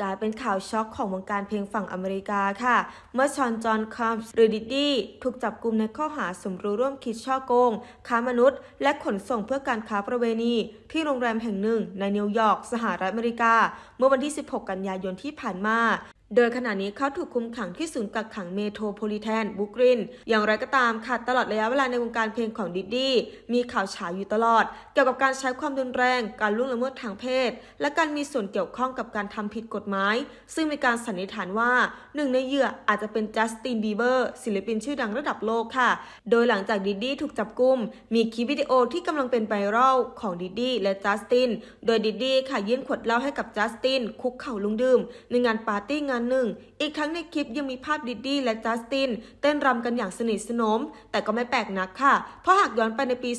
กลายเป็นข่าวช็อกของวงการเพลงฝั่งอเมริกาค่ะ เมื่อชอน จอห์นคัมส์หรือดิดดี้ถูกจับกลุ่มในข้อหาสมรู้ร่วมคิดช่อโกง ค้ามนุษย์ และขนส่งเพื่อการค้าประเวณี ที่โรงแรมแห่งหนึ่งในนิวยอร์กสหรัฐอเมริกา เมื่อวันที่ 16 กันยายนที่ผ่านมา โดยขณะนี้เขาถูกคุมขังที่ศูนย์กักขังเมโทรโพลิแทนบุกริน อย่างไรก็ตามค่ะตลอดระยะเวลาในวงการเพลงของดิดดี้มีข่าวฉายอยู่ตลอด เกี่ยวกับการใช้ความรุนแรง การล่วงละเมิดทางเพศ และการมีส่วนเกี่ยวข้องกับการทำผิดกฎหมาย ซึ่งมีการสันนิษฐานว่าหนึ่งในเหยื่ออาจจะเป็นจัสตินบีเบอร์ศิลปินชื่อดังระดับโลกค่ะ โดยหลังจากดิดดี้ถูกจับกุมมีคลิปวิดีโอที่กำลังเป็นไวรัลของดิดดี้และจัสตินโดยดิดดี้ค่ะยื่นขวดเหล้าให้กับจัสตินคุกเข่าลงดื่มในงานปาร์ตี้งานหนึ่ง อีกทั้งในคลิปยังมีภาพดิดดี้และจัสตินเต้นรำกันอย่างสนิทสนม แต่ก็ไม่แปลกนักค่ะ เพราะหากย้อนไปในปี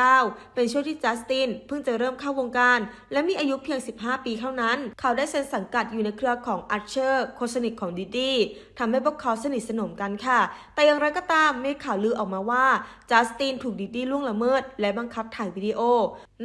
2009 เป็นช่วงที่จัสตินเพิ่งจะเริ่มเข้าวงการ และมีอายุเพียง 15 ปีเท่านั้น เขาได้เซ็นสังกัดอยู่ในเครือของอัชเชอร์คนสนิทของดิดดี้ทำให้พวกเขาสนิทสนมกันค่ะ แต่อย่างไรก็ตามมีข่าวลือออกมาว่าจัสตินถูกดิดดี้ล่วงละเมิด และบังคับถ่ายวิดีโอ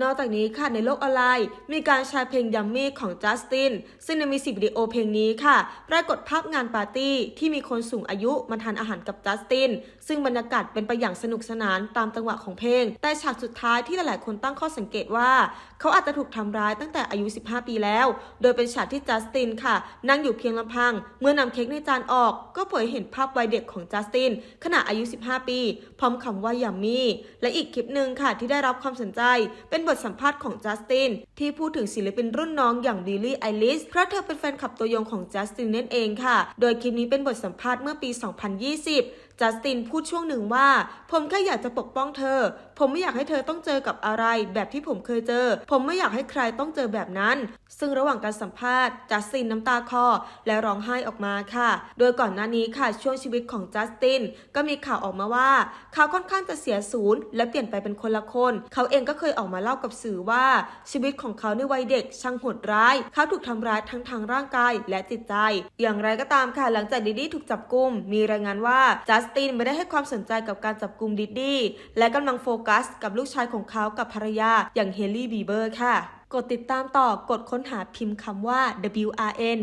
นอกจากนี้ค่ะในโลกออนไลน์ มีการแชร์เพลงยัมมี่ของจัสตินซึ่งในมีสิวิดีโอเพลงนี้ค่ะปรากฏภาพงานปาร์ตี้ที่มีคนสูงอายุมาทานอาหารกับจัสติน ซึ่งบรรยากาศเป็นไปอย่างสนุกสนานตามจังหวะของเพลง แต่ฉากสุดท้ายที่หลายๆ คนตั้งข้อสังเกตว่า เขาอาจจะถูกทำร้ายตั้งแต่อายุ 15 ปีแล้ว โดยเป็นฉากที่จัสตินค่ะ นั่งอยู่เพียงลำพัง เมื่อนำเค้กในจานออก ก็เผยเห็นภาพวัยเด็กของจัสตินขณะอายุ 15 ปี พร้อมคำว่ายัมมี่และอีกคลิปหนึ่งค่ะที่ได้รับความสนใจ เป็นบทสัมภาษณ์ของจัสตินที่พูดถึงศิลปินรุ่นน้องอย่างบิลลี่ไอลิสเพราะเธอเป็นแฟนคลับตัวยงของจัสตินนั่นเองค่ะ โดยคลิปนี้เป็นบทสัมภาษณ์เมื่อปี 2020 จัสตินพูดช่วงหนึ่งว่า ผมแค่อยากจะปกป้องเธอผมไม่อยากให้เธอต้องเจอกับอะไร แบบที่ผมเคยเจอ ผมไม่อยากให้ใครต้องเจอแบบนั้น ซึ่งระหว่างการสัมภาษณ์จัสตินน้ำตาคอ และร้องไห้ออกมาค่ะ โดยก่อนหน้านี้ค่ะช่วงชีวิตของจัสตินก็มีข่าวออกมาว่า เขาค่อนข้างจะเสียศูนย์และเปลี่ยนไปเป็นคนละคน เขาเองก็เคยออกมาเล่ากับสื่อว่าชีวิตของเขาในวัยเด็กช่างโหดร้าย เขาถูกทำร้ายทั้งทางร่างกายและจิตใจ อย่างไรก็ตามค่ะหลังจากดิดดี้ถูกจับกุมมีรายงานว่าจัสตินไม่ได้ให้ความสนใจกับการจับกุมดิดดี้และกำลังโฟกัสกับลูกชายของเขากับภรรยาอย่างเฮลี่บีเบอร์ค่ะ กดติดตามต่อกดค้นหาพิมพ์คำว่า WRN